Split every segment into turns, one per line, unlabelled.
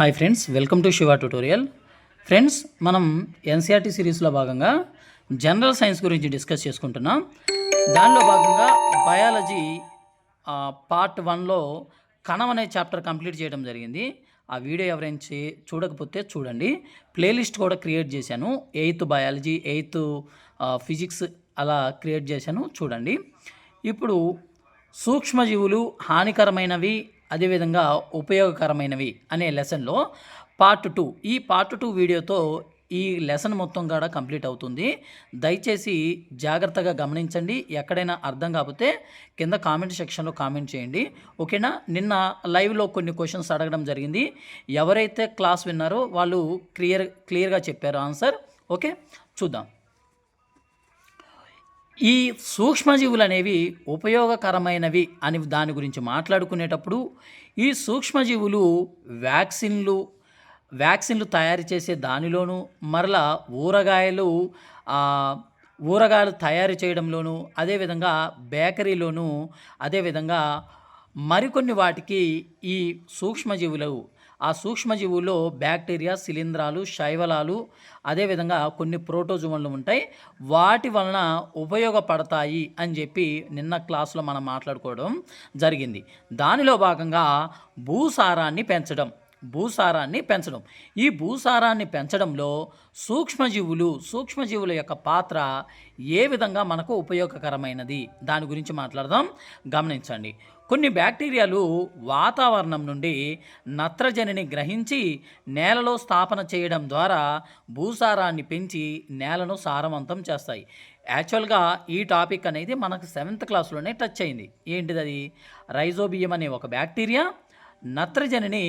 Hi friends welcome to Shiva tutorial friends మనం NCERT సిరీస్లో భాగంగా జనరల్ సైన్స్ గురించి డిస్కస్ చేసుకుంటున్నాం. దానిలో భాగంగా బయాలజీ పార్ట్ వన్లో కణం అనే చాప్టర్ కంప్లీట్ చేయడం జరిగింది. ఆ వీడియో ఎవరైనా చే చూడకపోతే చూడండి. ప్లేలిస్ట్ కూడా క్రియేట్ చేశాను. ఎయిత్ బయాలజీ ఎయిత్ ఫిజిక్స్ అలా క్రియేట్ చేశాను. చూడండి. ఇప్పుడు సూక్ష్మజీవులు హానికరమైనవి అదేవిధంగా ఉపయోగకరమైనవి అనే లెసన్లో పార్ట్ టూ ఈ పార్ట్ టూ వీడియోతో ఈ లెసన్ మొత్తం కూడా కంప్లీట్ అవుతుంది. దయచేసి జాగ్రత్తగా గమనించండి ఎక్కడైనా అర్థం కాకపోతే కింద కామెంట్ సెక్షన్లో కామెంట్ చేయండి. ఓకేనా? నిన్న లైవ్లో కొన్ని క్వశ్చన్స్ అడగడం జరిగింది. ఎవరైతే క్లాస్ విన్నారో వాళ్ళు క్లియర్ క్లియర్గా చెప్పారు ఆన్సర్. ఓకే? చూద్దాం. ఈ సూక్ష్మజీవులు అనేవి ఉపయోగకరమైనవి అని దాని గురించి మాట్లాడుకునేటప్పుడు ఈ సూక్ష్మజీవులు వ్యాక్సిన్లు వ్యాక్సిన్లు తయారు చేసే దానిలోనూ మరలా ఊరగాయలు ఊరగాయలు తయారు చేయడంలోనూ అదేవిధంగా బేకరీలోనూ అదేవిధంగా మరికొన్ని వాటికి ఈ సూక్ష్మజీవులు ఆ సూక్ష్మజీవుల్లో బ్యాక్టీరియా శిలీంధ్రాలు శైవలాలు అదేవిధంగా కొన్ని ప్రోటోజువన్లు ఉంటాయి. వాటి వలన ఉపయోగపడతాయి అని చెప్పి నిన్న క్లాసులో మనం మాట్లాడుకోవడం జరిగింది. దానిలో భాగంగా భూసారాన్ని పెంచడం భూసారాన్ని పెంచడం. ఈ భూసారాన్ని పెంచడంలో సూక్ష్మజీవులు సూక్ష్మజీవుల యొక్క పాత్ర ఏ విధంగా మనకు ఉపయోగకరమైనది? దాని గురించి మాట్లాడదాం. గమనించండి. కొన్ని బ్యాక్టీరియాలు వాతావరణం నుండి నత్రజనిని గ్రహించి నేలలో స్థాపన చేయడం ద్వారా భూసారాన్ని పెంచి నేలను సారవంతం చేస్తాయి. యాక్చువల్గా ఈ టాపిక్ అనేది మనకు సెవెంత్ క్లాస్లోనే టచ్ అయింది. ఏంటిది అది రైజోబియం అనే ఒక బ్యాక్టీరియా నత్రజనిని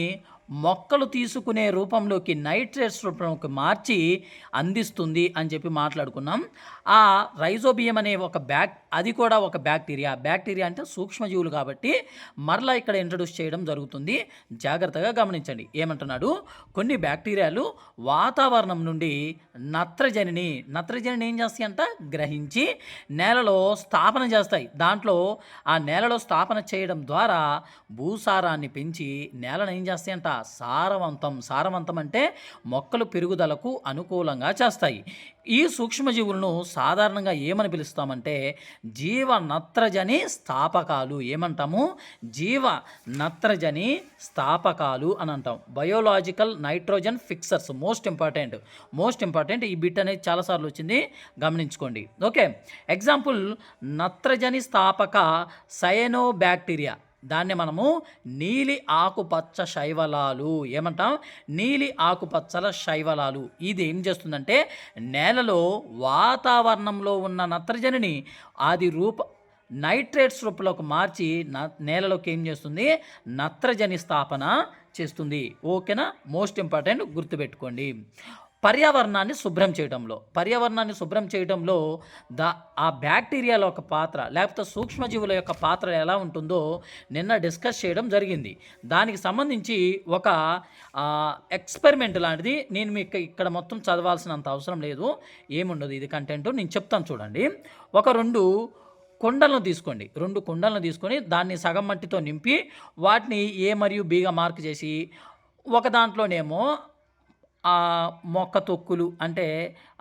మొక్కలు తీసుకునే రూపంలోకి నైట్రేట్స్ రూపంలోకి మార్చి అందిస్తుంది అని చెప్పి మాట్లాడుకున్నాం. ఆ రైజోబియం అనే ఒక బ్యాక్ అది కూడా ఒక బ్యాక్టీరియా. బ్యాక్టీరియా అంటే సూక్ష్మజీవులు కాబట్టి మరలా ఇక్కడ ఇంట్రడ్యూస్ చేయడం జరుగుతుంది. జాగ్రత్తగా గమనించండి. ఏమంటున్నాడు? కొన్ని బ్యాక్టీరియాలు వాతావరణం నుండి నత్రజనిని నత్రజనిని ఏం చేస్తాయి అంట గ్రహించి నేలలో స్థాపన చేస్తాయి. దాంట్లో ఆ నేలలో స్థాపన చేయడం ద్వారా భూసారాన్ని పెంచి నేలను ఏం చేస్తాయంట? సారవంతం సారవంతం అంటే మొక్కలు పెరుగుదలకు అనుకూలంగా చేస్తాయి. ఈ సూక్ష్మజీవులను సాధారణంగా ఏమని పిలుస్తామంటే జీవ నత్రజని స్థాపకాలు ఏమంటాము? జీవ నత్రజని స్థాపకాలు అని అంటాం. Biological nitrogen fixers most important. Most important ఈ బిట్ అనేది చాలాసార్లు వచ్చింది. గమనించుకోండి. ఓకే. ఎగ్జాంపుల్ నత్రజని స్థాపక సయనో బ్యాక్టీరియా దాన్ని మనము నీలి ఆకుపచ్చ శైవలాలు. ఏమంటాం? నీలి ఆకుపచ్చల శైవలాలు. ఇది ఏం చేస్తుందంటే నేలలో వాతావరణంలో ఉన్న నత్రజనిని అది రూప నైట్రేట్స్ రూపంలోకి మార్చి న నేలలోకి ఏం చేస్తుంది? నత్రజని స్థాపన చేస్తుంది. ఓకేనా? మోస్ట్ ఇంపార్టెంట్ గుర్తుపెట్టుకోండి. పర్యావరణాన్ని శుభ్రం చేయడంలో పర్యావరణాన్ని శుభ్రం చేయడంలో దా ఆ బ్యాక్టీరియాల యొక్క పాత్ర లేకపోతే సూక్ష్మజీవుల యొక్క పాత్ర ఎలా ఉంటుందో నిన్న డిస్కస్ చేయడం జరిగింది. దానికి సంబంధించి ఒక ఎక్స్పెరిమెంట్ లాంటిది నేను మీకు ఇక్కడ మొత్తం చదవాల్సినంత అవసరం లేదు. ఏముండదు ఇది కంటెంట్ నేను చెప్తాను చూడండి. ఒక రెండు కుండలను తీసుకోండి. రెండు కుండలను తీసుకొని దాన్ని సగం మట్టితో నింపి వాటిని ఏ మరియు బీగా మార్క్ చేసి ఒక దాంట్లోనేమో ఆ మొక్క తొక్కులు అంటే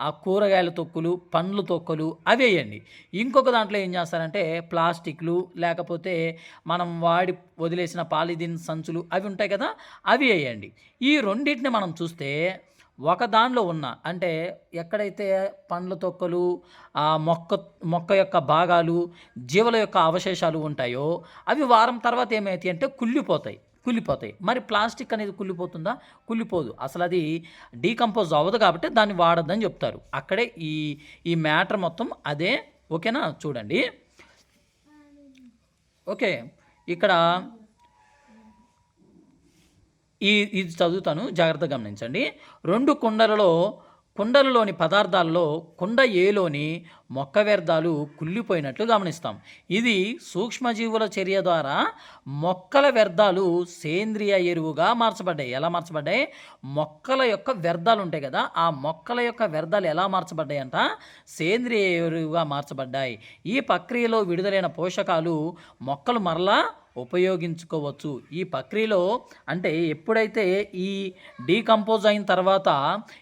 ఆ కూరగాయల తొక్కులు పండ్ల తొక్కులు అవి వేయండి ఇంకొక దాంట్లో ఏం చేస్తారంటే ప్లాస్టిక్లు లేకపోతే మనం వాడి వదిలేసిన పాలిథిన్ సంచులు అవి ఉంటాయి కదా అవి వేయండి. ఈ రెండింటిని మనం చూస్తే ఒక దానిలో ఉన్న అంటే ఎక్కడైతే పండ్ల తొక్కలు ఆ మొక్క మొక్క యొక్క భాగాలు జీవుల యొక్క అవశేషాలు ఉంటాయో అవి వారం తర్వాత ఏమవుతాయి అంటే కుళ్ళిపోతాయి. కుళ్ళిపోతాయి. మరి ప్లాస్టిక్ అనేది కుళ్ళిపోతుందా? కుళ్ళిపోదు. అసలు అది డీకంపోజ్ అవ్వదు కాబట్టి దాన్ని వాడద్దని చెప్తారు. అక్కడే ఈ ఈ మ్యాటర్ మొత్తం అదే. ఓకేనా? చూడండి. ఓకే. ఇక్కడ ఈ ఇది చదువుతాను. జాగ్రత్తగా గమనించండి. రెండు కుండలలో కుండలలోని పదార్థాల్లో కుండ ఏలోని మొక్క వ్యర్థాలు కుళ్ళిపోయినట్లు గమనిస్తాం. ఇది సూక్ష్మజీవుల చర్య ద్వారా మొక్కల వ్యర్థాలు సేంద్రియ ఎరువుగా మార్చబడ్డాయి. ఎలా మార్చబడ్డాయి? మొక్కల యొక్క వ్యర్థాలు ఉంటాయి కదా ఆ మొక్కల యొక్క వ్యర్థాలు ఎలా మార్చబడ్డాయి అంట? సేంద్రియ ఎరువుగా మార్చబడ్డాయి. ఈ ప్రక్రియలో విడుదలైన పోషకాలు మొక్కలు మరలా ఉపయోగించుకోవచ్చు. ఈ ప్రక్రియలో అంటే ఎప్పుడైతే ఈ డీకంపోజ్ అయిన తర్వాత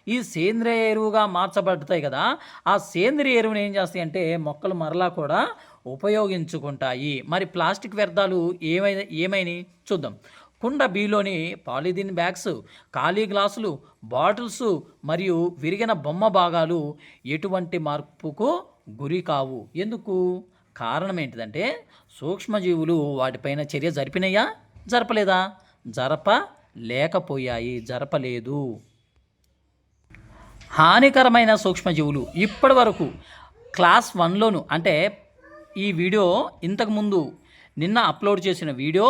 ఈ సేంద్రియ ఎరువుగా మార్చబడతాయి కదా ఆ సేంద్రియ ఎరువుని ఏం చేస్తాయి అంటే మొక్కలు మరలా కూడా ఉపయోగించుకుంటాయి. మరి ప్లాస్టిక్ వ్యర్థాలు ఏమైనా ఏమైనాయి చూద్దాం. కుండ బీలోని పాలిథిన్ బ్యాగ్స్ ఖాళీ గ్లాసులు బాటిల్స్ మరియు విరిగిన బొమ్మ భాగాలు ఎటువంటి మార్పుకు గురి కావు. ఎందుకు? కారణం ఏంటిదంటే సూక్ష్మజీవులు వాటిపైన చర్య జరిపినాయా? జరపలేదా? జరప లేకపోయాయి జరపలేదు. హానికరమైన సూక్ష్మజీవులు ఇప్పటి వరకు క్లాస్ వన్లోను అంటే ఈ వీడియో ఇంతకుముందు నిన్న అప్లోడ్ చేసిన వీడియో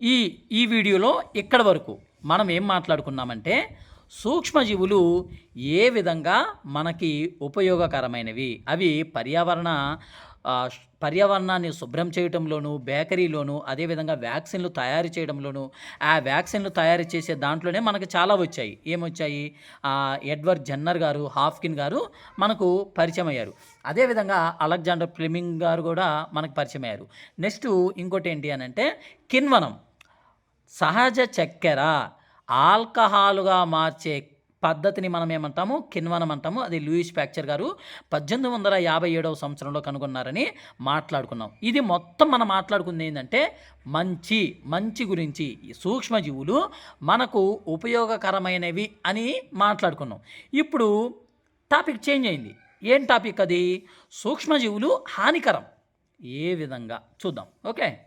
ఈ ఈ వీడియోలో ఇక్కడ వరకు మనం ఏం మాట్లాడుకున్నామంటే సూక్ష్మజీవులు ఏ విధంగా మనకి ఉపయోగకరమైనవి? అవి పర్యావరణ పర్యావరణాన్ని శుభ్రం చేయడంలోనూ బేకరీలోను అదేవిధంగా వ్యాక్సిన్లు తయారు చేయడంలోనూ ఆ వ్యాక్సిన్లు తయారు చేసే దాంట్లోనే మనకు చాలా వచ్చాయి. ఏమొచ్చాయి? ఎడ్వర్డ్ జన్నర్ గారు హాఫ్కిన్ గారు మనకు పరిచయం అయ్యారు. అదేవిధంగా అలెగ్జాండర్ ఫ్లెమింగ్ గారు కూడా మనకు పరిచయం అయ్యారు. నెక్స్ట్ ఇంకోటి ఏంటి అని అంటే కిన్వనం. సహజ చక్కెర ఆల్కహాల్గా మార్చే పద్ధతిని మనం ఏమంటాము? కిన్వనం అంటాము. అది లూయిస్ ప్యాక్చర్ గారు పద్దెనిమిది వందల యాభై ఏడవ సంవత్సరంలో కనుగొన్నారని మాట్లాడుకున్నాం. ఇది మొత్తం మనం మాట్లాడుకుంది ఏంటంటే మంచి మంచి గురించి. సూక్ష్మజీవులు మనకు ఉపయోగకరమైనవి అని మాట్లాడుకున్నాం. ఇప్పుడు టాపిక్ చేంజ్ అయింది. ఏం టాపిక్ అది? సూక్ష్మజీవులు హానికరం. ఏ విధంగా? చూద్దాం. ఓకే?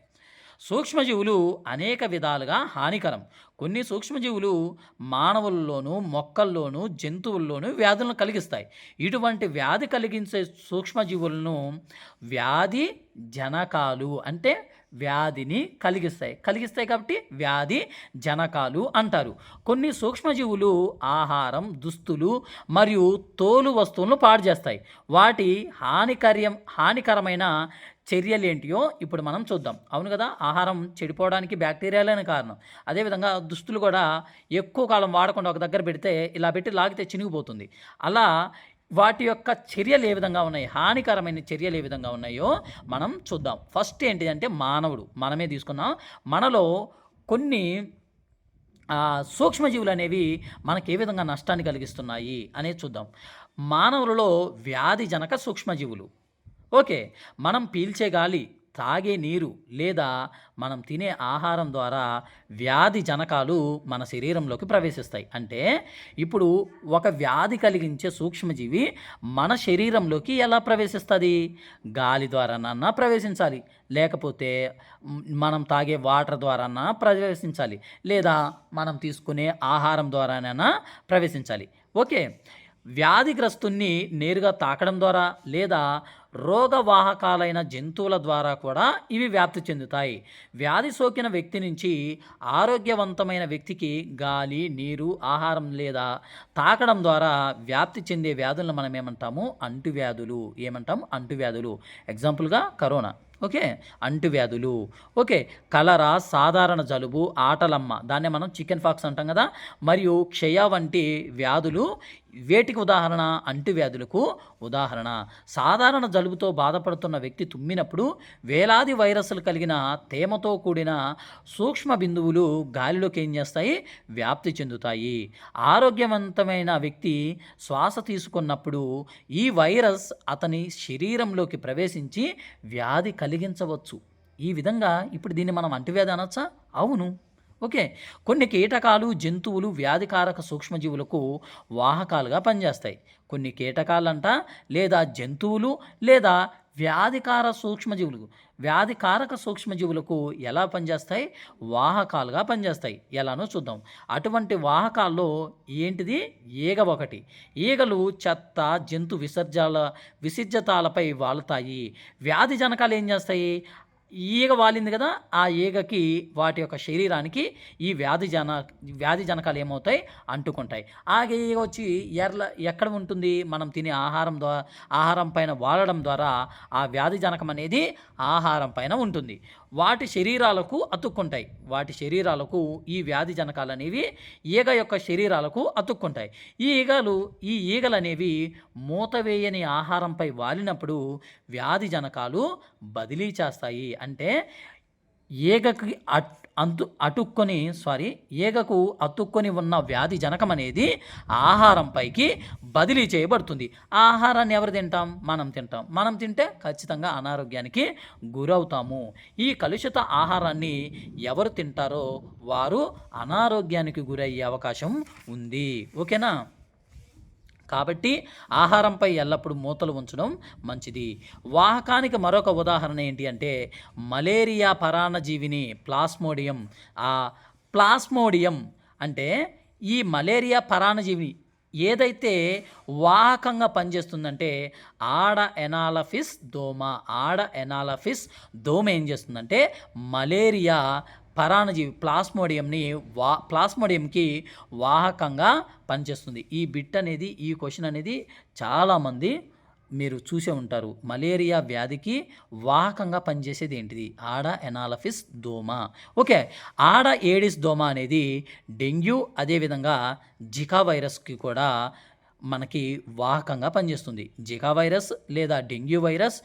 సూక్ష్మజీవులు అనేక విధాలుగా హానికరం. కొన్ని సూక్ష్మజీవులు మానవుల్లోనూ మొక్కల్లోనూ జంతువుల్లోనూ వ్యాధులను కలిగిస్తాయి. ఇటువంటి వ్యాధి కలిగించే సూక్ష్మజీవులను వ్యాధి జనకాలు అంటే వ్యాధిని కలిగిస్తాయి. కలిగిస్తాయి కాబట్టి వ్యాధి జనకాలు అంటారు. కొన్ని సూక్ష్మజీవులు ఆహారం దుస్తులు మరియు తోలు వస్తువులను పాడు చేస్తాయి. వాటి హానికర్యం హానికరమైన చర్యలు ఏంటియో ఇప్పుడు మనం చూద్దాం. అవును కదా ఆహారం చెడిపోవడానికి బ్యాక్టీరియాలనే కారణం. అదేవిధంగా దుస్తులు కూడా ఎక్కువ కాలం వాడకుండా ఒక దగ్గర పెడితే ఇలా పెట్టి లాగితే చినిగిపోతుంది. అలా వాటి యొక్క చర్యలు ఏ విధంగా ఉన్నాయి? హానికరమైన చర్యలు ఏ విధంగా ఉన్నాయో మనం చూద్దాం. ఫస్ట్ ఏంటిదంటే మానవుడు. మనమే తీసుకున్నాం మనలో కొన్ని సూక్ష్మజీవులు అనేవి మనకి ఏ విధంగా నష్టాన్ని కలిగిస్తున్నాయి అనేది చూద్దాం. మానవులలో వ్యాధి జనక సూక్ష్మజీవులు. ఓకే. మనం పీల్చే గాలి తాగే నీరు లేదా మనం తినే ఆహారం ద్వారా వ్యాధి జనకాలు మన శరీరంలోకి ప్రవేశిస్తాయి. అంటే ఇప్పుడు ఒక వ్యాధి కలిగించే సూక్ష్మజీవి మన శరీరంలోకి ఎలా ప్రవేశిస్తుంది? గాలి ద్వారానన్నా ప్రవేశించాలి. లేకపోతే మనం తాగే వాటర్ ద్వారానా ప్రవేశించాలి. లేదా మనం తీసుకునే ఆహారం ద్వారానైనా ప్రవేశించాలి. ఓకే. వ్యాధిగ్రస్తుని నేరుగా తాకడం ద్వారా లేదా రోగవాహకాలైన జంతువుల ద్వారా కూడా ఇవి వ్యాప్తి చెందుతాయి. వ్యాధి సోకిన వ్యక్తి నుంచి ఆరోగ్యవంతమైన వ్యక్తికి గాలి నీరు ఆహారం లేదా తాకడం ద్వారా వ్యాప్తి చెందే వ్యాధులను మనం ఏమంటాము? అంటువ్యాధులు. ఏమంటాం? అంటువ్యాధులు. ఎగ్జాంపుల్గా కరోనా. ఓకే? అంటువ్యాధులు. ఓకే? కలరా సాధారణ జలుబు ఆటలమ్మ. దాన్నే మనం చికెన్ ఫాక్స్ అంటాం కదా? మరియు క్షయ వంటి వ్యాధులు వేటికి ఉదాహరణ? అంటువ్యాధులకు ఉదాహరణ. సాధారణ జలుబుతో బాధపడుతున్న వ్యక్తి తుమ్మినప్పుడు వేలాది వైరస్లు కలిగిన తేమతో కూడిన సూక్ష్మ బిందువులు గాలిలోకి ఏం చేస్తాయి? వ్యాప్తి చెందుతాయి. ఆరోగ్యవంతమైన వ్యక్తి శ్వాస తీసుకున్నప్పుడు ఈ వైరస్ అతని శరీరంలోకి ప్రవేశించి వ్యాధి కలిగించవచ్చు. ఈ విధంగా ఇప్పుడు దీన్ని మనం అంటువ్యాధి అనొచ్చా? అవును. ఓకే. కొన్ని కీటకాలు జంతువులు వ్యాధికారక సూక్ష్మజీవులకు వాహకాలుగా పనిచేస్తాయి. కొన్ని కీటకాలంట లేదా జంతువులు లేదా వ్యాధికార సూక్ష్మజీవులు వ్యాధికారక సూక్ష్మజీవులకు ఎలా పనిచేస్తాయి? వాహకాలుగా పనిచేస్తాయి. ఎలానో చూద్దాం. అటువంటి వాహకాల్లో ఏంటిది? ఈగ ఒకటి. ఈగలు చెత్త జంతు విసర్జాల విసర్జతాలపై వాలుతాయి వ్యాధి జనకాలు ఏం చేస్తాయి? ఈగ వాలింది కదా ఆ ఈగకి వాటి యొక్క శరీరానికి ఈ వ్యాధి జన వ్యాధి జనకాలు ఏమవుతాయి? అంటుకుంటాయి. ఆ ఈగ వచ్చి ఎర్ల ఎక్కడ ఉంటుంది? మనం తినే ఆహారం ద్వారా ఆహారం పైన వాడడం ద్వారా ఆ వ్యాధి జనకం అనేది ఆహారం పైన ఉంటుంది. వాటి శరీరాలకు అతుక్కుంటాయి. వాటి శరీరాలకు ఈ వ్యాధి జనకాలు అనేవి ఈగ యొక్క శరీరాలకు అతుక్కుంటాయి. ఈ ఈగలు ఈ ఈగలు అనేవి మూతవేయని ఆహారంపై వాలినప్పుడు వ్యాధి జనకాలు బదిలీ చేస్తాయి. అంటే ఈగకి అట్ అంతు అటుక్కొని సారీ ఈగకు అతుక్కొని ఉన్న వ్యాధి జనకం అనేది ఆహారంపైకి బదిలీ చేయబడుతుంది. ఆ ఆహారాన్ని ఎవరు తింటాం? మనం తింటాం. మనం తింటే ఖచ్చితంగా అనారోగ్యానికి గురవుతాము. ఈ కలుషిత ఆహారాన్ని ఎవరు తింటారో వారు అనారోగ్యానికి గురయ్యే అవకాశం ఉంది. ఓకేనా? కాబట్టి ఆహారంపై ఎల్లప్పుడూ మూతలు ఉంచడం మంచిది. వాహకానికి మరొక ఉదాహరణ ఏంటి అంటే మలేరియా పరాన్నజీవిని ప్లాస్మోడియం. ఆ ప్లాస్మోడియం అంటే ఈ మలేరియా పరాణజీవి ఏదైతే వాహకంగా పనిచేస్తుందంటే ఆడ ఎనాలఫిస్ దోమ ఆడ ఎనాలఫిస్ దోమ ఏం చేస్తుందంటే మలేరియా పరాణజీవి ప్లాస్మోడియంని వా ప్లాస్మోడియంకి వాహకంగా పనిచేస్తుంది. ఈ బిట్ అనేది ఈ క్వశ్చన్ అనేది చాలామంది మీరు చూసే ఉంటారు. మలేరియా వ్యాధికి వాహకంగా పనిచేసేది ఏంటిది? ఆడ ఎనాలఫిస్ దోమ. ఓకే ఆడ ఏడిస్ దోమ అనేది డెంగ్యూ అదేవిధంగా జికా వైరస్కి కూడా మనకి వాహకంగా పనిచేస్తుంది. జికా వైరస్ లేదా డెంగ్యూ వైరస్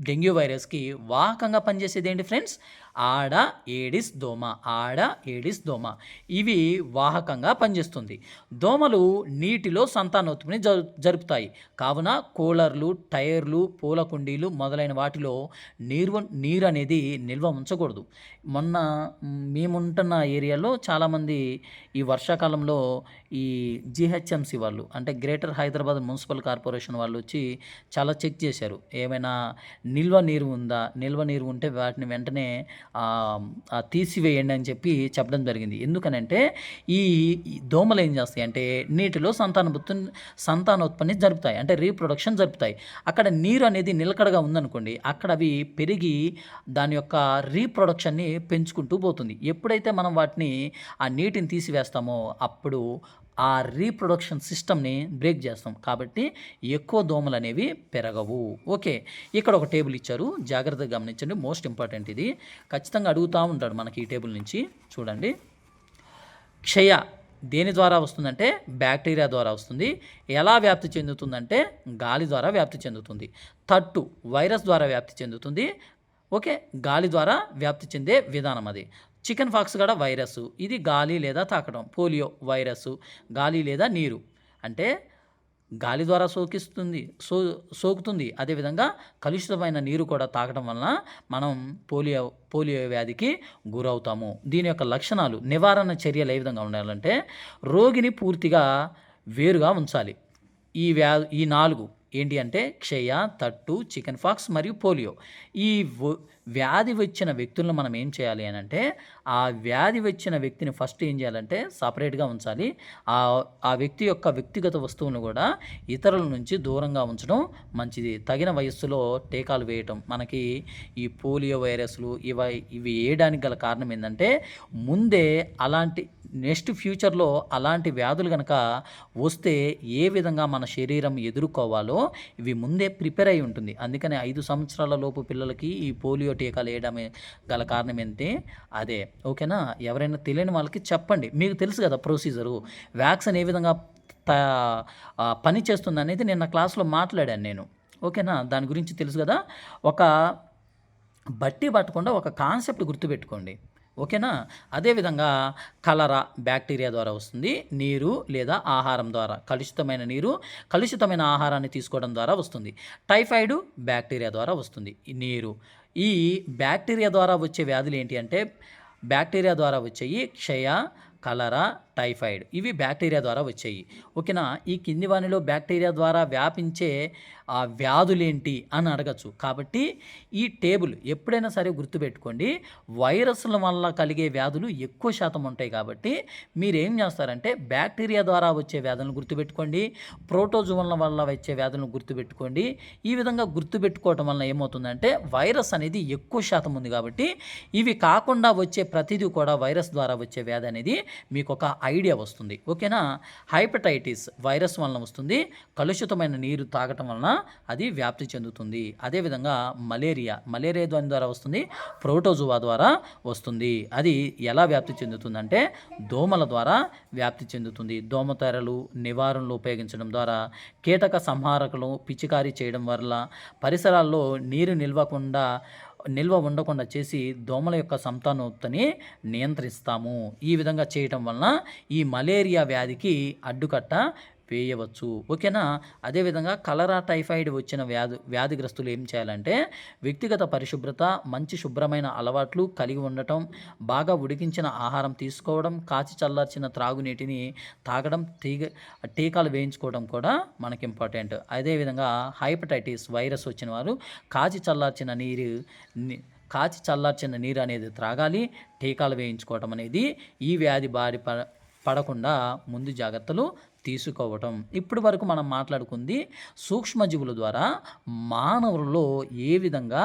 డెంగ్యూ వైరస్కి వాహకంగా పనిచేసేది ఏంటి ఫ్రెండ్స్? ఆడ ఏడిస్ దోమ ఆడ ఏడిస్ దోమ. ఇవి వాహకంగా పనిచేస్తుంది. దోమలు నీటిలో సంతానోత్పత్తిని జరుపుతాయి. కావున కూలర్లు టైర్లు పూల కుండీలు మొదలైన వాటిలో నీరు నీరు అనేది నిల్వ ఉంచకూడదు. మొన్న మేముంటున్న ఏరియాలో చాలామంది ఈ వర్షాకాలంలో ఈ జిహెచ్ఎంసి వాళ్ళు అంటే గ్రేటర్ హైదరాబాద్ మున్సిపల్ కార్పొరేషన్ వాళ్ళు వచ్చి చాలా చెక్ చేశారు. ఏమైనా నిల్వ నీరు ఉందా? నిల్వ నీరు ఉంటే వాటిని వెంటనే తీసివేయండి అని చెప్పి చెప్పడం జరిగింది. ఎందుకనంటే ఈ దోమలు ఏం చేస్తాయి అంటే నీటిలో సంతానోత్పత్తి సంతానోత్పత్తి జరుపుతాయి. అంటే రీప్రొడక్షన్ జరుపుతాయి. అక్కడ నీరు అనేది నిలకడగా ఉందనుకోండి అక్కడ అవి పెరిగి దాని యొక్క రీప్రొడక్షన్ని పెంచుకుంటూ పోతుంది. ఎప్పుడైతే మనం వాటిని ఆ నీటిని తీసివేస్తామో అప్పుడు ఆ రీప్రొడక్షన్ సిస్టమ్ని బ్రేక్ చేస్తాం. కాబట్టి ఎక్కువ దోమలు అనేవి పెరగవు. ఓకే ఇక్కడ ఒక టేబుల్ ఇచ్చారు. జాగ్రత్తగా గమనించండి. మోస్ట్ ఇంపార్టెంట్ ఇది. ఖచ్చితంగా అడుగుతూ ఉంటాడు మనకి ఈ టేబుల్ నుంచి. చూడండి. క్షయ దేని ద్వారా వస్తుందంటే? బ్యాక్టీరియా ద్వారా వస్తుంది. ఎలా వ్యాప్తి చెందుతుందంటే? గాలి ద్వారా వ్యాప్తి చెందుతుంది. తట్టు వైరస్ ద్వారా వ్యాప్తి చెందుతుంది. ఓకే గాలి ద్వారా వ్యాప్తి చెందే విధానం అది. చికెన్ ఫాక్స్ కూడా వైరస్ ఇది గాలి లేదా తాకడం. పోలియో వైరస్ గాలి లేదా నీరు. అంటే గాలి ద్వారా సోకిస్తుంది సో సోకుతుంది. అదేవిధంగా కలుషితమైన నీరు కూడా తాగడం వలన మనం పోలియో పోలియో వ్యాధికి గురవుతాము. దీని యొక్క లక్షణాలు నివారణ చర్యలు ఏ విధంగా ఉండాలంటే రోగిని పూర్తిగా వేరుగా ఉంచాలి. ఈ వ్యా ఈ నాలుగు ఏంటి అంటే క్షయ తట్టు చికెన్ ఫాక్స్ మరియు పోలియో. ఈ వ్యాధి వచ్చిన వ్యక్తులను మనం ఏం చేయాలి అని అంటే ఆ వ్యాధి వచ్చిన వ్యక్తిని ఫస్ట్ ఏం చేయాలంటే సపరేట్గా ఉంచాలి. ఆ ఆ వ్యక్తి యొక్క వ్యక్తిగత వస్తువును కూడా ఇతరుల నుంచి దూరంగా ఉంచడం మంచిది. తగిన వయస్సులో టీకాలు వేయటం. మనకి ఈ పోలియో వైరస్లు ఇవి ఇవి వేయడానికి గల కారణం ఏంటంటే ముందే అలాంటి నెక్స్ట్ ఫ్యూచర్లో అలాంటి వ్యాధులు కనుక వస్తే ఏ విధంగా మన శరీరం ఎదుర్కోవాలో ఇవి ముందే ప్రిపేర్ అయి ఉంటుంది. అందుకని ఐదు సంవత్సరాల లోపు పిల్లలకి ఈ పోలియో టీకాలు వేయడమే గల కారణం ఏంటి? అదే. ఓకేనా? ఎవరైనా తెలియని వాళ్ళకి చెప్పండి. మీకు తెలుసు కదా ప్రొసీజరు. వ్యాక్సిన్ ఏ విధంగా త పని చేస్తుంది అనేది నిన్న క్లాస్లో మాట్లాడాను నేను. ఓకేనా? దాని గురించి తెలుసు కదా? ఒక బట్టి పట్టకుండా ఒక కాన్సెప్ట్ గుర్తుపెట్టుకోండి. ఓకేనా? అదేవిధంగా కలరా బ్యాక్టీరియా ద్వారా వస్తుంది. నీరు లేదా ఆహారం ద్వారా కలుషితమైన నీరు కలుషితమైన ఆహారాన్ని తీసుకోవడం ద్వారా వస్తుంది. టైఫాయిడ్ బ్యాక్టీరియా ద్వారా వస్తుంది. నీరు. ఈ బ్యాక్టీరియా ద్వారా వచ్చే వ్యాధులు ఏంటి అంటే బ్యాక్టీరియా ద్వారా వచ్చేవి క్షయ కలరా టైఫాయిడ్. ఇవి బ్యాక్టీరియా ద్వారా వచ్చాయి. ఓకేనా? ఈ కింది వానిలో బ్యాక్టీరియా ద్వారా వ్యాపించే ఆ వ్యాధులేంటి అని అడగచ్చు. కాబట్టి ఈ టేబుల్ ఎప్పుడైనా సరే గుర్తుపెట్టుకోండి. వైరస్ల వల్ల కలిగే వ్యాధులు ఎక్కువ శాతం ఉంటాయి కాబట్టి మీరు ఏం చేస్తారంటే బ్యాక్టీరియా ద్వారా వచ్చే వ్యాధులను గుర్తుపెట్టుకోండి. ప్రోటోజువన్ల వల్ల వచ్చే వ్యాధులను గుర్తుపెట్టుకోండి. ఈ విధంగా గుర్తుపెట్టుకోవటం వల్ల ఏమవుతుందంటే వైరస్ అనేది ఎక్కువ శాతం ఉంది కాబట్టి ఇవి కాకుండా వచ్చే ప్రతిదీ కూడా వైరస్ ద్వారా వచ్చే వ్యాధి అనేది మీకు ఒక ఐడియా వస్తుంది. ఓకేనా? హైపటైటిస్ వైరస్ వలన వస్తుంది. కలుషితమైన నీరు తాగటం వలన అది వ్యాప్తి చెందుతుంది. అదేవిధంగా మలేరియా మలేరియా దాని ద్వారా వస్తుంది. ప్రోటోజువా ద్వారా వస్తుంది. అది ఎలా వ్యాప్తి చెందుతుందంటే దోమల ద్వారా వ్యాప్తి చెందుతుంది. దోమతెరలు నివారణలు ఉపయోగించడం ద్వారా కీటక సంహారకులు పిచికారీ చేయడం వల్ల పరిసరాల్లో నీరు నిల్వకుండా నిల్వ ఉండకుండా చేసి దోమల యొక్క సంతానోత్పత్తిని నియంత్రిస్తాము. ఈ విధంగా చేయటం వలన ఈ మలేరియా వ్యాధికి అడ్డుకట్ట వేయవచ్చు. ఓకేనా? అదేవిధంగా కలరా టైఫాయిడ్ వచ్చిన వ్యాధి వ్యాధిగ్రస్తులు ఏం చేయాలంటే వ్యక్తిగత పరిశుభ్రత మంచి శుభ్రమైన అలవాట్లు కలిగి ఉండటం బాగా ఉడికించిన ఆహారం తీసుకోవడం కాచి చల్లార్చిన త్రాగునీటిని తాగడం తీగ టీకాలు వేయించుకోవడం కూడా మనకి ఇంపార్టెంట్. అదేవిధంగా హైపటైటిస్ వైరస్ వచ్చిన వారు కాచి చల్లార్చిన నీరు కాచి చల్లార్చిన నీరు అనేది త్రాగాలి టీకాలు వేయించుకోవడం అనేది ఈ వ్యాధి బారి పడకుండా ముందు జాగ్రత్తలు తీసుకోవటం. ఇప్పటి వరకు మనం మాట్లాడుకుంది సూక్ష్మజీవుల ద్వారా మానవులలో ఏ విధంగా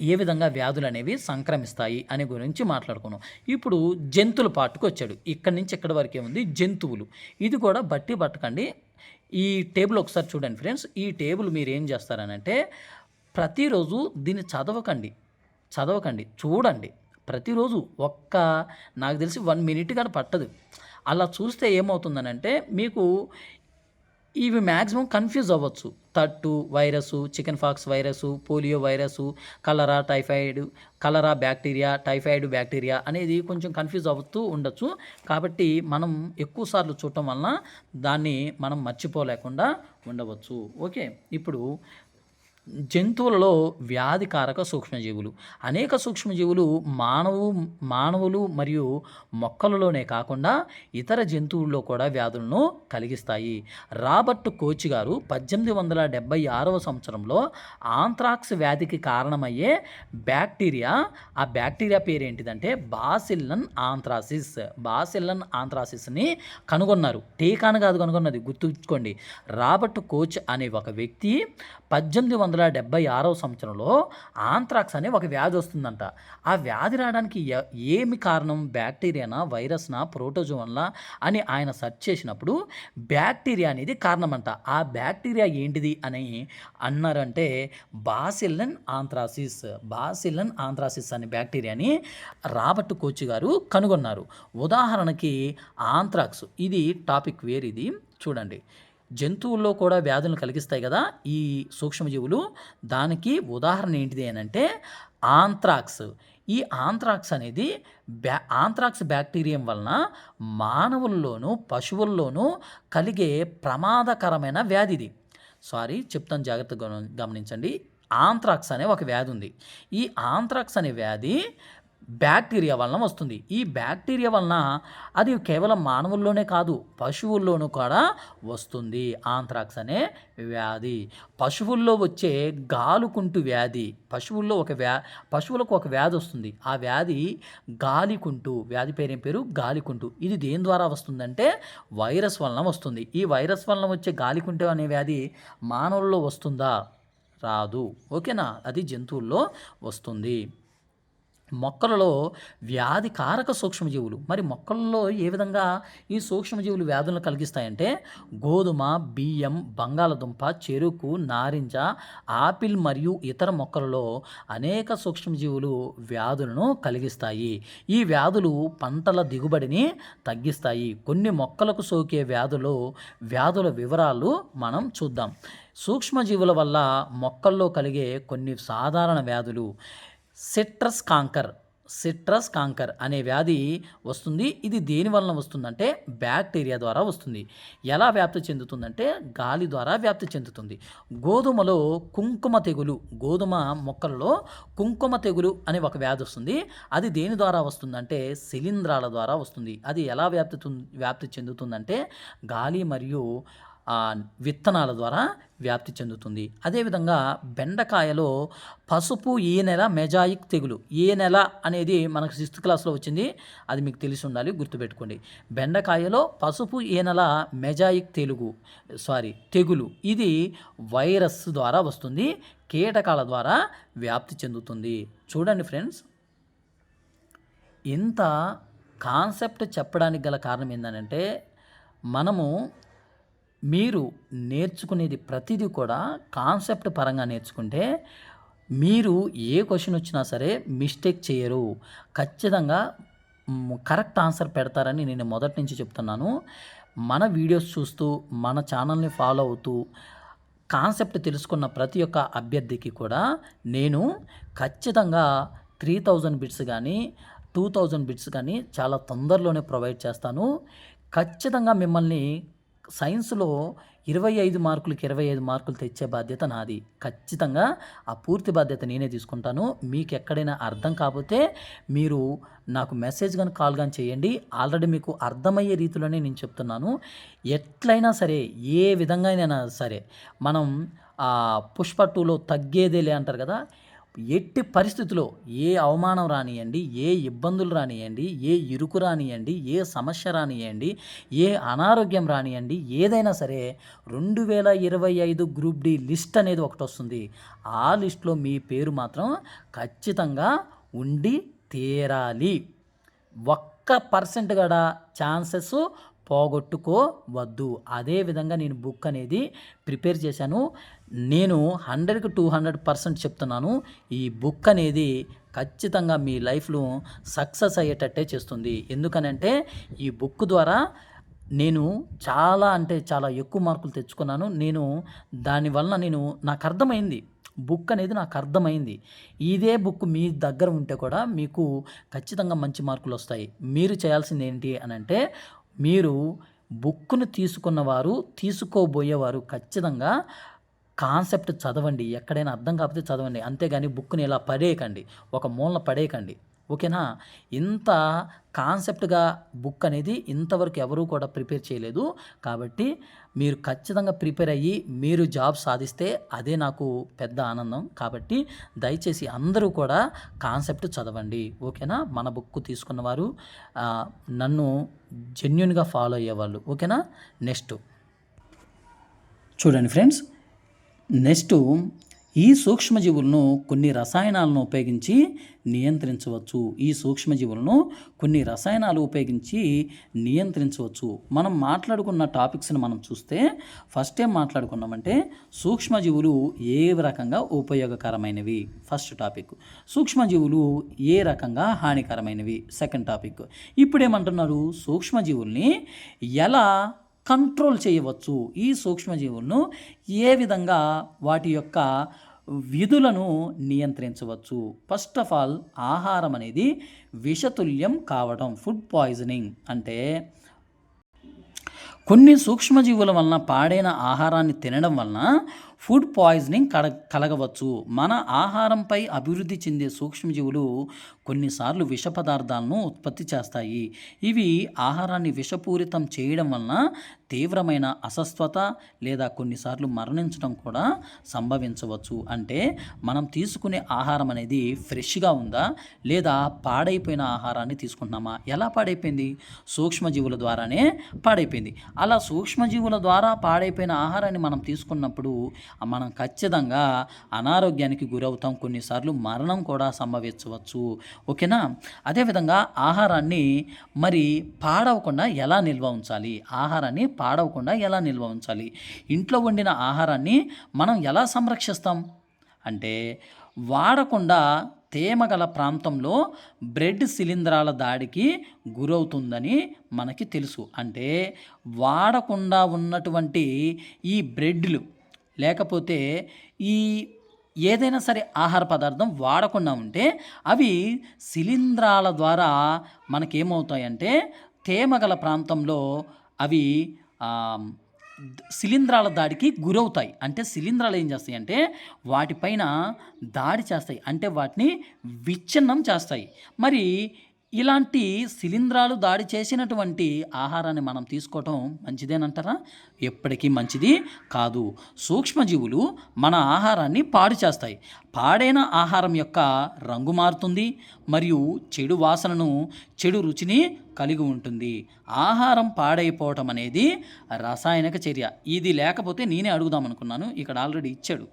ఏ విధంగా వ్యాధులు అనేవి సంక్రమిస్తాయి అనే గురించి మాట్లాడుకున్నాం. ఇప్పుడు జంతువుల పాటుకు వచ్చాడు. ఇక్కడి నుంచి ఇక్కడి వరకే ఉంది జంతువులు. ఇది కూడా బట్టి పట్టకండి. ఈ టేబుల్ ఒకసారి చూడండి ఫ్రెండ్స్. ఈ టేబుల్ మీరు ఏం చేస్తారనంటే ప్రతిరోజు దీన్ని చదవకండి. చదవకండి. చూడండి. ప్రతిరోజు ఒక్క నాకు తెలిసి వన్ మినిట్ కానీ పట్టదు. అలా చూస్తే ఏమవుతుందనంటే మీకు ఇవి మ్యాక్సిమం కన్ఫ్యూజ్ అవ్వచ్చు. తట్టు virus chicken pox virus polio virus cholera typhoid cholera bacteria typhoid bacteria అనేది కొంచెం కన్ఫ్యూజ్ అవుతూ ఉండొచ్చు. కాబట్టి మనం ఎక్కువ సార్లు చూడటం వలన దాన్ని మనం మర్చిపోలేకుండా ఉండవచ్చు. ఓకే? ఇప్పుడు జంతువులలో వ్యాధికారక సూక్ష్మజీవులు. అనేక సూక్ష్మజీవులు మానవు మానవులు మరియు మొక్కలలోనే కాకుండా ఇతర జంతువుల్లో కూడా వ్యాధులను కలిగిస్తాయి. రాబర్ట్ కోచ్ గారు పద్దెనిమిది వందల డెబ్బై ఆరవ సంవత్సరంలో ఆంథ్రాక్స్ వ్యాధికి కారణమయ్యే బ్యాక్టీరియా ఆ బ్యాక్టీరియా పేరు ఏంటిదంటే బాసిల్లన్ ఆంథ్రాసిస్ బాసిల్లన్ ఆంథ్రాసిస్ని కనుగొన్నారు. టీకాను కాదు కనుగొన్నది. గుర్తుంచుకోండి. రాబర్ట్ కోచ్ అనే ఒక వ్యక్తి పద్దెనిమిది వందల డెబ్బై ఆరవ సంవత్సరంలో ఆంథ్రాక్స్ అనే ఒక వ్యాధి వస్తుందంట. ఆ వ్యాధి రావడానికి ఏమి కారణం? బ్యాక్టీరియానా? వైరస్నా? ప్రోటోజోన్లా? అని ఆయన సెర్చ్ చేసినప్పుడు బ్యాక్టీరియా అనేది కారణమంట. ఆ బ్యాక్టీరియా ఏంటిది అని అన్నారంటే బాసిల్లన్ ఆంథ్రాసిస్ బాసిల్లన్ ఆంథ్రాసిస్ అనే బ్యాక్టీరియాని రాబర్ట్ కోచ్ గారు కనుగొన్నారు. ఉదాహరణకి ఆంథ్రాక్స్ ఇది టాపిక్ వేరిది. చూడండి. జంతువుల్లో కూడా వ్యాధులను కలిగిస్తాయి కదా ఈ సూక్ష్మజీవులు. దానికి ఉదాహరణ ఏంటిది అని అంటే ఆంథ్రాక్స్ ఈ ఆంథ్రాక్స్ అనేది బ్యా ఆంథ్రాక్స్ బ్యాక్టీరియం వలన మానవుల్లోనూ పశువుల్లోనూ కలిగే ప్రమాదకరమైన వ్యాధి ఇది. సారీ చెప్తాను జాగ్రత్తగా గమని- గమనించండి. ఆంథ్రాక్స్ అనే ఒక వ్యాధి ఉంది. ఈ ఆంథ్రాక్స్ అనే వ్యాధి బ్యాక్టీరియా వలన వస్తుంది. ఈ బ్యాక్టీరియా వలన అది కేవలం మానవుల్లోనే కాదు పశువుల్లోనూ కూడా వస్తుంది. ఆంథ్రాక్స్ అనే వ్యాధి. పశువుల్లో వచ్చే గాలుకుంటు వ్యాధి. పశువుల్లో ఒక వ్యా పశువులకు ఒక వ్యాధి వస్తుంది. ఆ వ్యాధి గాలికుంటు. వ్యాధి పేరేం పేరు? గాలికుంటు. ఇది దేని ద్వారా వస్తుందంటే వైరస్ వలన వస్తుంది. ఈ వైరస్ వలన వచ్చే గాలికుంటు అనే వ్యాధి మానవుల్లో వస్తుందా? రాదు. ఓకేనా? అది జంతువుల్లో వస్తుంది. మొక్కలలో వ్యాధికారక సూక్ష్మజీవులు. మరి మొక్కలలో ఏ విధంగా ఈ సూక్ష్మజీవులు వ్యాధులను కలిగిస్తాయంటే గోధుమ బియ్యం బంగాళదుంప చెరుకు నారింజ ఆపిల్ మరియు ఇతర మొక్కలలో అనేక సూక్ష్మజీవులు వ్యాధులను కలిగిస్తాయి. ఈ వ్యాధులు పంటల దిగుబడిని తగ్గిస్తాయి. కొన్ని మొక్కలకు సోకే వ్యాధులు వ్యాధుల వివరాలు మనం చూద్దాం. సూక్ష్మజీవుల వల్ల మొక్కల్లో కలిగే కొన్ని సాధారణ వ్యాధులు సిట్రస్ కాంకర్ సిట్రస్ కాంకర్ అనే వ్యాధి వస్తుంది. ఇది దేని వలన వస్తుందంటే బ్యాక్టీరియా ద్వారా వస్తుంది. ఎలా వ్యాప్తి చెందుతుందంటే గాలి ద్వారా వ్యాప్తి చెందుతుంది. గోధుమలో కుంకుమ తెగులు గోధుమ మొక్కలలో కుంకుమ తెగులు అనే ఒక వ్యాధి వస్తుంది. అది దేని ద్వారా వస్తుందంటే శిలీంధ్రాల ద్వారా వస్తుంది. అది ఎలా వ్యాప్తి వ్యాప్తి చెందుతుందంటే గాలి మరియు విత్తనాల ద్వారా వ్యాప్తి చెందుతుంది. అదేవిధంగా బెండకాయలో పసుపు ఏ నెల మెజాయిక్ తెగులు. ఏ నెల అనేది మనకు సిక్స్త్ క్లాస్లో వచ్చింది. అది మీకు తెలిసి ఉండాలి గుర్తుపెట్టుకోండి. బెండకాయలో పసుపు ఏ నెల మెజాయిక్ తెలుగు సారీ తెగులు. ఇది వైరస్ ద్వారా వస్తుంది కీటకాల ద్వారా వ్యాప్తి చెందుతుంది. చూడండి ఫ్రెండ్స్. ఇంత కాన్సెప్ట్ చెప్పడానికి గల కారణం ఏంటంటే మనము మీరు నేర్చుకునేది ప్రతిదీ కూడా కాన్సెప్ట్ పరంగా నేర్చుకుంటే మీరు ఏ క్వశ్చన్ వచ్చినా సరే మిస్టేక్ చేయరు. ఖచ్చితంగా కరెక్ట్ ఆన్సర్ పెడతారని నేను మొదటి నుంచి చెప్తున్నాను. మన వీడియోస్ చూస్తూ మన ఛానల్ని ఫాలో అవుతూ కాన్సెప్ట్ తెలుసుకున్న ప్రతి ఒక్క అభ్యర్థికి కూడా నేను ఖచ్చితంగా త్రీ థౌజండ్ బిట్స్ కానీ టూ థౌజండ్ బిట్స్ కానీ చాలా తొందరలోనే ప్రొవైడ్ చేస్తాను. ఖచ్చితంగా మిమ్మల్ని సైన్స్లో ఇరవై ఐదు మార్కులకి ఇరవై ఐదు మార్కులు తెచ్చే బాధ్యత నాది. ఖచ్చితంగా ఆ పూర్తి బాధ్యత నేనే తీసుకుంటాను. మీకు ఎక్కడైనా అర్థం కాకపోతే మీరు నాకు మెసేజ్ కానీ కాల్ కానీ చేయండి. ఆల్రెడీ మీకు అర్థమయ్యే రీతిలోనే నేను చెప్తున్నాను. ఎట్లయినా సరే ఏ విధంగా అయినా సరే మనం ఆ పుష్ప టూలో తగ్గేదేలే అంటారు కదా ఎట్టి పరిస్థితిలో ఏ అవమానం రానియండి ఏ ఇబ్బందులు రానియండి ఏ ఇరుకు రానియండి ఏ సమస్య రానియండి ఏ అనారోగ్యం రానియండి ఏదైనా సరే రెండు వేల ఇరవై ఐదు గ్రూప్ డి లిస్ట్ అనేది ఒకటి వస్తుంది. ఆ లిస్ట్లో మీ పేరు మాత్రం ఖచ్చితంగా ఉండి తీరాలి. ఒక్క పర్సెంట్ కూడా ఛాన్సెస్ పోగొట్టుకోవద్దు. అదేవిధంగా నేను బుక్ అనేది ప్రిపేర్ చేశాను. నేను హండ్రెడ్కి టూ హండ్రెడ్ పర్సెంట్ చెప్తున్నాను ఈ బుక్ అనేది ఖచ్చితంగా మీ లైఫ్లో సక్సెస్ అయ్యేటట్టే చేస్తుంది. ఎందుకనంటే ఈ బుక్ ద్వారా నేను చాలా అంటే చాలా ఎక్కువ మార్కులు తెచ్చుకున్నాను. నేను దానివల్ల నేను నాకు అర్థమైంది. బుక్ అనేది నాకు అర్థమైంది. ఇదే బుక్ మీ దగ్గర ఉంటే కూడా మీకు ఖచ్చితంగా మంచి మార్కులు వస్తాయి. మీరు చేయాల్సింది ఏంటి అని అంటే మీరు బుక్ను తీసుకున్నవారు తీసుకోబోయేవారు ఖచ్చితంగా కాన్సెప్ట్ చదవండి ఎక్కడైనా అర్థం కాకపోతే చదవండి. అంతేగాని బుక్ని ఇలా పడేయకండి ఒక మూలన పడేయకండి. ఓకేనా? ఇంత కాన్సెప్ట్గా బుక్ అనేది ఇంతవరకు ఎవరూ కూడా ప్రిపేర్ చేయలేదు. కాబట్టి మీరు ఖచ్చితంగా ప్రిపేర్ అయ్యి మీరు జాబ్ సాధిస్తే అదే నాకు పెద్ద ఆనందం. కాబట్టి దయచేసి అందరూ కూడా కాన్సెప్ట్ చదవండి. ఓకేనా? మన బుక్ తీసుకున్నవారు నన్ను జెన్యున్గా ఫాలో అయ్యేవాళ్ళు. ఓకేనా? నెక్స్ట్. చూడండి ఫ్రెండ్స్ నెక్స్ట్ ఈ సూక్ష్మజీవులను కొన్ని రసాయనాలను ఉపయోగించి నియంత్రించవచ్చు. ఈ సూక్ష్మజీవులను కొన్ని రసాయనాలు ఉపయోగించి నియంత్రించవచ్చు. మనం మాట్లాడుకున్న టాపిక్స్ని మనం చూస్తే ఫస్ట్ ఏం మాట్లాడుకున్నామంటే సూక్ష్మజీవులు ఏ రకంగా ఉపయోగకరమైనవి? First topic. సూక్ష్మజీవులు ఏ రకంగా హానికరమైనవి? Second topic. ఇప్పుడు ఏమంటున్నారు సూక్ష్మజీవుల్ని ఎలా కంట్రోల్ చేయవచ్చు ఈ సూక్ష్మజీవులను ఏ విధంగా వాటి యొక్క విధులను నియంత్రించవచ్చు? ఫస్ట్ ఆఫ్ ఆల్ ఆహారం అనేది విషతుల్యం కావడం ఫుడ్ పాయిజనింగ్ అంటే కొన్ని సూక్ష్మజీవుల వలన పాడైన ఆహారాన్ని తినడం వలన ఫుడ్ పాయిజనింగ్ కడ కలగవచ్చు. మన ఆహారంపై అభివృద్ధి చెందే సూక్ష్మజీవులు కొన్నిసార్లు విష పదార్థాలను ఉత్పత్తి చేస్తాయి. ఇవి ఆహారాన్ని విషపూరితం చేయడం వలన తీవ్రమైన అస్వస్థత లేదా కొన్నిసార్లు మరణించడం కూడా సంభవించవచ్చు. అంటే మనం తీసుకునే ఆహారం అనేది ఫ్రెష్గా ఉందా? లేదా పాడైపోయిన ఆహారాన్ని తీసుకుంటున్నామా? ఎలా పాడైపోయింది? సూక్ష్మజీవుల ద్వారానే పాడైపోయింది. అలా సూక్ష్మజీవుల ద్వారా పాడైపోయిన ఆహారాన్ని మనం తీసుకున్నప్పుడు మనం ఖచ్చితంగా అనారోగ్యానికి గురవుతాం. కొన్నిసార్లు మరణం కూడా సంభవించవచ్చు. ఓకేనా? అదేవిధంగా ఆహారాన్ని మరి పాడవకుండా ఎలా నిల్వ ఉంచాలి? ఆహారాన్ని పాడవకుండా ఎలా నిల్వ ఉంచాలి? ఇంట్లో వండిన ఆహారాన్ని మనం ఎలా సంరక్షిస్తాం? అంటే వాడకుండా తేమ గల ప్రాంతంలో బ్రెడ్ శిలీంధ్రాల దాడికి గురవుతుందని మనకి తెలుసు. అంటే వాడకుండా ఉన్నటువంటి ఈ బ్రెడ్లు లేకపోతే ఈ ఏదైనా సరే ఆహార పదార్థం వాడకుండా ఉంటే అవి శిలీంధ్రాల ద్వారా మనకేమవుతాయంటే తేమగల ప్రాంతంలో అవి శిలీంధ్రాల దాడికి గురవుతాయి. అంటే శిలీంధ్రాలు ఏం చేస్తాయి అంటే వాటిపైన దాడి చేస్తాయి. అంటే వాటిని విచ్ఛిన్నం చేస్తాయి. మరి ఇలాంటి శిలీంధ్రాలు దాడి చేసినటువంటి ఆహారాన్ని మనం తీసుకోవటం మంచిదేనంటారా? ఎప్పటికీ మంచిది కాదు. సూక్ష్మజీవులు మన ఆహారాన్ని పాడు చేస్తాయి. పాడైన ఆహారం యొక్క రంగు మారుతుంది మరియు చెడు వాసనను చెడు రుచిని కలిగి ఉంటుంది. ఆహారం పాడైపోవటం అనేది రసాయనిక చర్య. ఇది లేకపోతే నేనే అడుగుదాం అనుకున్నాను. ఇక్కడ ఆల్రెడీ ఇచ్చాడు.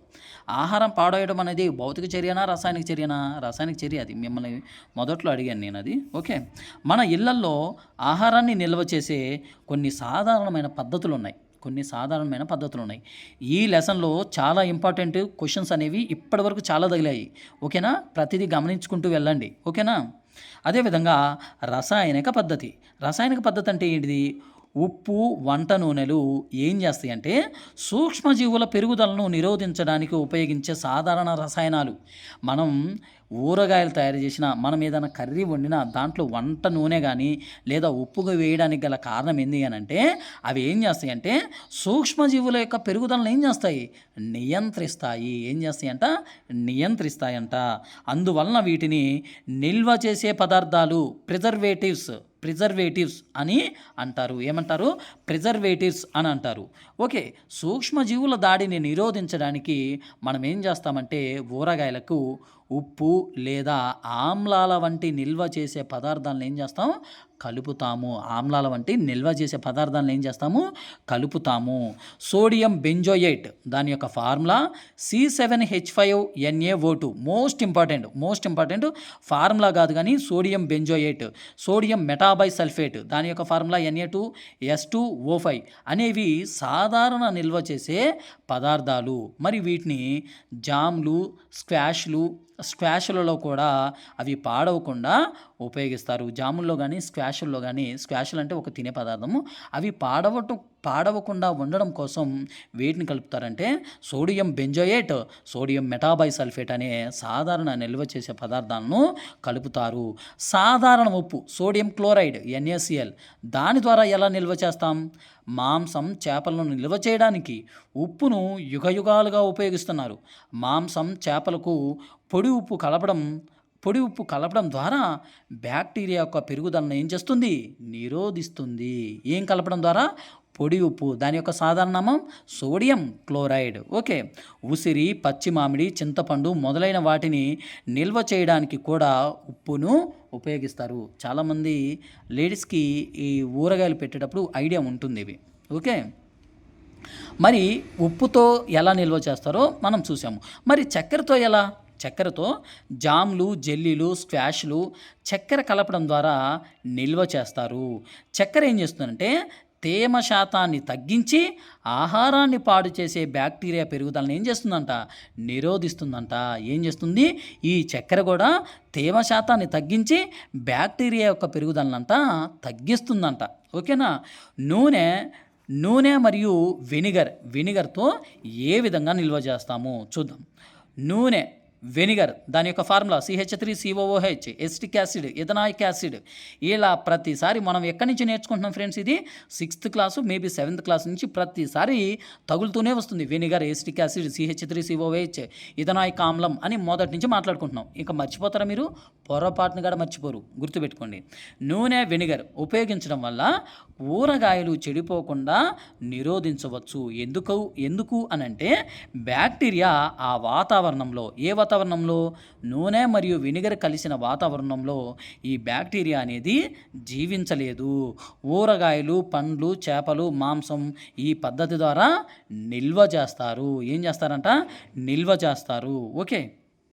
ఆహారం పాడేయడం అనేది భౌతిక చర్యనా రసాయనిక చర్యనా? రసాయనిక చర్య అది. మిమ్మల్ని మొదట్లో అడిగాను నేను అది. ఓకే. మన ఇళ్ళల్లో ఆహారాన్ని నిల్వ చేసే కొన్ని సాధారణమైన పద్ధతులు ఉన్నాయి కొన్ని సాధారణమైన పద్ధతులు ఉన్నాయి ఈ లెసన్లో చాలా ఇంపార్టెంట్ క్వశ్చన్స్ అనేవి ఇప్పటివరకు చాలా తగిలాయి. ఓకేనా? ప్రతిదీ గమనించుకుంటూ వెళ్ళండి. ఓకేనా? అదేవిధంగా రసాయనిక పద్ధతి. రసాయనిక పద్ధతి అంటే ఏంటిది? ఉప్పు వంట నూనెలు ఏం చేస్తాయి అంటే సూక్ష్మజీవుల పెరుగుదలను నిరోధించడానికి ఉపయోగించే సాధారణ రసాయనాలు. మనం ఊరగాయలు తయారు చేసిన మనం ఏదైనా కర్రీ వండినా దాంట్లో వంట నూనె కానీ లేదా ఉప్పుగా వేయడానికి గల కారణం ఏంది అని అంటే అవి ఏం చేస్తాయి అంటే సూక్ష్మజీవుల యొక్క పెరుగుదలను ఏం చేస్తాయి? నియంత్రిస్తాయి. ఏం చేస్తాయంట? నియంత్రిస్తాయంట. అందువలన వీటిని నిల్వ చేసే పదార్థాలు ప్రిజర్వేటివ్స్ ప్రిజర్వేటివ్స్ అని అంటారు. ఏమంటారు? ప్రిజర్వేటివ్స్ అని అంటారు. ఓకే సూక్ష్మజీవుల దాడిని నిరోధించడానికి మనం ఏం చేస్తామంటే ఊరగాయలకు ఉప్పు లేదా ఆమ్లాల వంటి నిల్వ చేసే పదార్థాలను ఏం చేస్తాం? కలుపుతాము. ఆమ్లాల వంటి నిల్వ చేసే పదార్థాలను ఏం చేస్తాము? కలుపుతాము. సోడియం బెంజోయేట్ దాని యొక్క formula C seven H five NAO two most important most important formula కాదు కానీ సోడియం బెంజోయేట్ సోడియం మెటాబై సల్ఫేట్ దాని యొక్క formula NA two S two O five అనేవి సాధారణ నిల్వ చేసే పదార్థాలు. మరి వీటిని జామ్లు స్క్వాష్లు స్క్వాష్లలో కూడా అవి పాడవకుండా ఉపయోగిస్తారు. జాముల్లో కానీ స్క్వాషుల్లో కానీ స్క్వాష్లు అంటే ఒక తినే పదార్థము. అవి పాడవటం పాడవకుండా ఉండడం కోసం వేటిని కలుపుతారంటే సోడియం బెంజోయేట్ సోడియం మెటాబై సల్ఫేట్ అనే సాధారణ నిల్వ చేసే పదార్థాలను కలుపుతారు. సాధారణ ఉప్పు సోడియం క్లోరైడ్ ఎన్ఏసిఎల్ దాని ద్వారా ఎలా నిల్వ చేస్తాం? మాంసం చేపలను నిల్వ చేయడానికి ఉప్పును యుగయుగాలుగా ఉపయోగిస్తున్నారు. మాంసం చేపలకు పొడి ఉప్పు కలపడం పొడి ఉప్పు కలపడం ద్వారా బ్యాక్టీరియా యొక్క పెరుగుదలను ఏం చేస్తుంది? నిరోధిస్తుంది. ఏం కలపడం ద్వారా? పొడి ఉప్పు. దాని యొక్క సాధారణ నామం సోడియం క్లోరైడ్. ఓకే. ఉసిరి పచ్చి మామిడి చింతపండు మొదలైన వాటిని నిల్వ చేయడానికి కూడా ఉప్పును ఉపయోగిస్తారు. చాలామంది లేడీస్కి ఈ ఊరగాయలు పెట్టేటప్పుడు ఐడియా ఉంటుంది ఇవి. ఓకే. మరి ఉప్పుతో ఎలా నిల్వ చేస్తారో మనం చూసాము మరి చక్కెరతో ఎలా? చక్కెరతో జామ్లు జెల్లీలు స్క్వాష్లు చక్కెర కలపడం ద్వారా నిల్వ చేస్తారు. చక్కెర ఏం చేస్తుందంటే తేమ శాతాన్ని తగ్గించి ఆహారాన్ని పాడు చేసే బ్యాక్టీరియా పెరుగుదలను ఏం చేస్తుందంట? నిరోధిస్తుందంట. ఏం చేస్తుంది? ఈ చక్కెర కూడా తేమ శాతాన్ని తగ్గించి బ్యాక్టీరియా యొక్క పెరుగుదలనంట తగ్గిస్తుందంట. ఓకేనా? నూనె నూనె మరియు వెనిగర్ వెనిగర్తో ఏ విధంగా నిల్వ చేస్తాము? చూద్దాం. నూనె వెనిగర్ దాని యొక్క formula CH three COOH acetic acid ethanoic acid ఇలా ప్రతిసారి మనం ఎక్కడి నుంచి నేర్చుకుంటున్నాం ఫ్రెండ్స్ ఇది? Sixth class maybe seventh class నుంచి ప్రతిసారి తగులుతూనే వస్తుంది. Vinegar acetic acid CH three COH ethanoic ఆమ్లం అని మొదటి నుంచి మాట్లాడుకుంటున్నాం. ఇంకా మర్చిపోతారా మీరు? పొరపాటును కూడా మర్చిపోరు. గుర్తుపెట్టుకోండి. నూనె వెనిగర్ ఉపయోగించడం వల్ల ఊరగాయలు చెడిపోకుండా నిరోధించవచ్చు. ఎందుకు? ఎందుకు అనంటే బ్యాక్టీరియా ఆ వాతావరణంలో ఏ వాతావరణంలో? నూనె మరియు వెనిగర్ కలిసిన వాతావరణంలో ఈ బ్యాక్టీరియా అనేది జీవించలేదు. ఊరగాయలు పండ్లు చేపలు మాంసం ఈ పద్ధతి ద్వారా నిల్వ చేస్తారు. ఏం చేస్తారంట? నిల్వ చేస్తారు. ఓకే.